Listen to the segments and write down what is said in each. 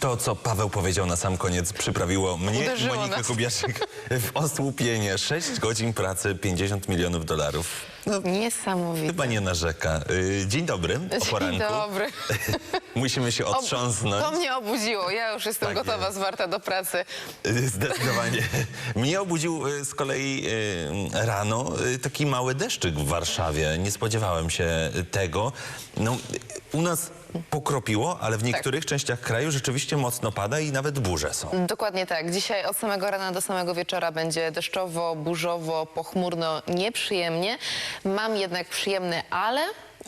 To, co Paweł powiedział na sam koniec, przyprawiło mnie Uderzyło i Monikę nas. Kubiaszek w osłupienie. 6 godzin pracy, 50 milionów dolarów. No, Niesamowite. chyba nie narzeka. Y, Dzień dobry, o Dzień poranku. dobry. Musimy się otrząsnąć. To mnie obudziło. Ja już jestem Tak gotowa, jest. zwarta do pracy. Y, Zdecydowanie. Mnie obudził y, z kolei y, rano y, taki mały deszczyk w Warszawie. Nie spodziewałem się tego. No, y, u nas pokropiło, ale w niektórych częściach kraju rzeczywiście mocno pada i nawet burze są. Dokładnie tak. Dzisiaj od samego rana do samego wieczora będzie deszczowo, burzowo, pochmurno, nieprzyjemnie. Mam jednak przyjemne ale.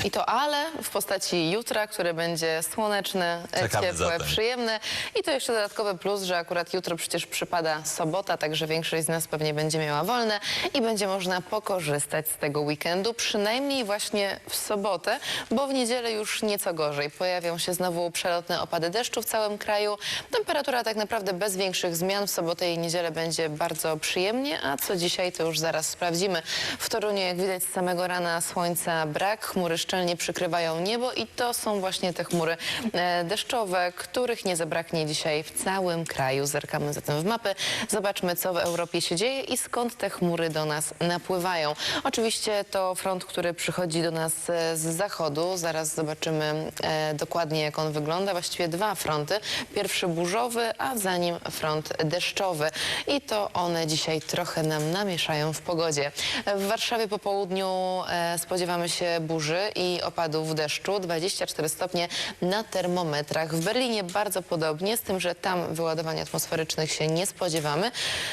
I to ale w postaci jutra, które będzie słoneczne, Czekamy ciepłe, zatem. przyjemne. I to jeszcze dodatkowy plus, że akurat jutro przecież przypada sobota, także większość z nas pewnie będzie miała wolne i będzie można pokorzystać z tego weekendu, przynajmniej właśnie w sobotę, bo w niedzielę już nieco gorzej. Pojawią się znowu przelotne opady deszczu w całym kraju. Temperatura tak naprawdę bez większych zmian. W sobotę i niedzielę będzie bardzo przyjemnie, a co dzisiaj to już zaraz sprawdzimy. W Toruniu, jak widać z samego rana słońca brak, chmury szczelnie przykrywają niebo i to są właśnie te chmury e, deszczowe, których nie zabraknie dzisiaj w całym kraju. Zerkamy zatem w mapy, zobaczmy co w Europie się dzieje i skąd te chmury do nas napływają. Oczywiście to front, który przychodzi do nas e, z zachodu. Zaraz zobaczymy e, dokładnie jak on wygląda. Właściwie dwa fronty. Pierwszy burzowy, a za nim front deszczowy. I to one dzisiaj trochę nam namieszają w pogodzie. W Warszawie po południu spodziewamy się burzy i opadów deszczu. 24 stopnie na termometrach. W Berlinie bardzo podobnie, z tym, że tam wyładowań atmosferycznych się nie spodziewamy.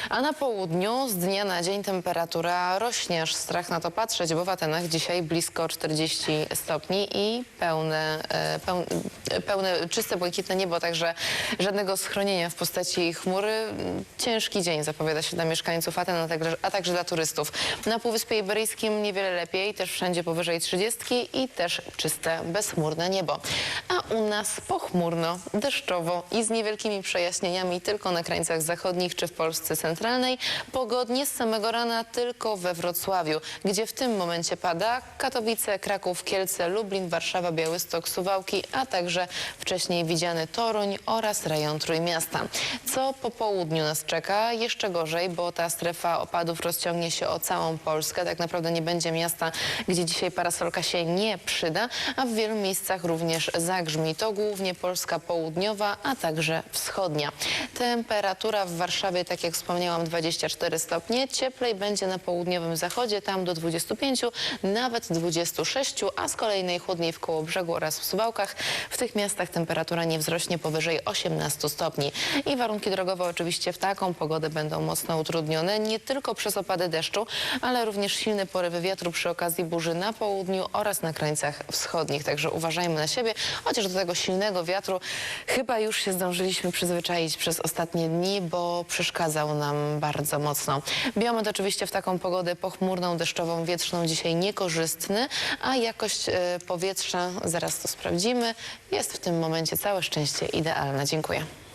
A na południu z dnia na dzień temperatura rośnie, aż strach na to patrzeć, bo w Atenach dzisiaj blisko 40 stopni i pełne, e, peł, pełne czyste, błękitne niebo, także żadnego schronienia w postaci chmury. Ciężki dzień zapowiada się dla mieszkańców Aten, a także, a także dla turystów. Na Półwyspie Iberyjskim niewiele lepiej, też wszędzie powyżej 30 i też czyste, bezchmurne niebo. A u nas pochmurno, deszczowo i z niewielkimi przejaśnieniami tylko na krańcach zachodnich czy w Polsce centralnej. Pogodnie z samego rana tylko we Wrocławiu, gdzie w tym momencie pada Katowice, Kraków, Kielce, Lublin, Warszawa, Białystok, Suwałki, a także wcześniej widziany Toruń oraz rejon Trójmiasta. Co po południu nas czeka? Jeszcze gorzej, bo ta strefa opadów rozciągnie się o całą Polskę. Tak naprawdę nie będzie miasta, gdzie dzisiaj parasolka się nie przyda, a w wielu miejscach również zagrzmi. To głównie Polska południowa, a także wschodnia. Temperatura w Warszawie, tak jak wspomniałam, 24 stopnie. Cieplej będzie na południowym zachodzie, tam do 25, nawet 26, a z kolei najchłodniej w Kołobrzegu oraz w Suwałkach. W tych miastach temperatura nie wzrośnie powyżej 18 stopni. I warunki drogowe oczywiście w taką pogodę będą mocno utrudnione, nie tylko przez opady deszczu, ale również silne porywy wiatru przy okazji burzy na południu oraz na krańcach wschodnich. Także uważajmy na siebie, chociaż do tego silnego wiatru chyba już się zdążyliśmy przyzwyczaić przez ostatnie dni, bo przeszkadzał nam bardzo mocno. Biometr oczywiście w taką pogodę pochmurną, deszczową, wietrzną dzisiaj niekorzystny, a jakość e, powietrza, zaraz to sprawdzimy, jest w tym momencie całe szczęście idealna. Dziękuję.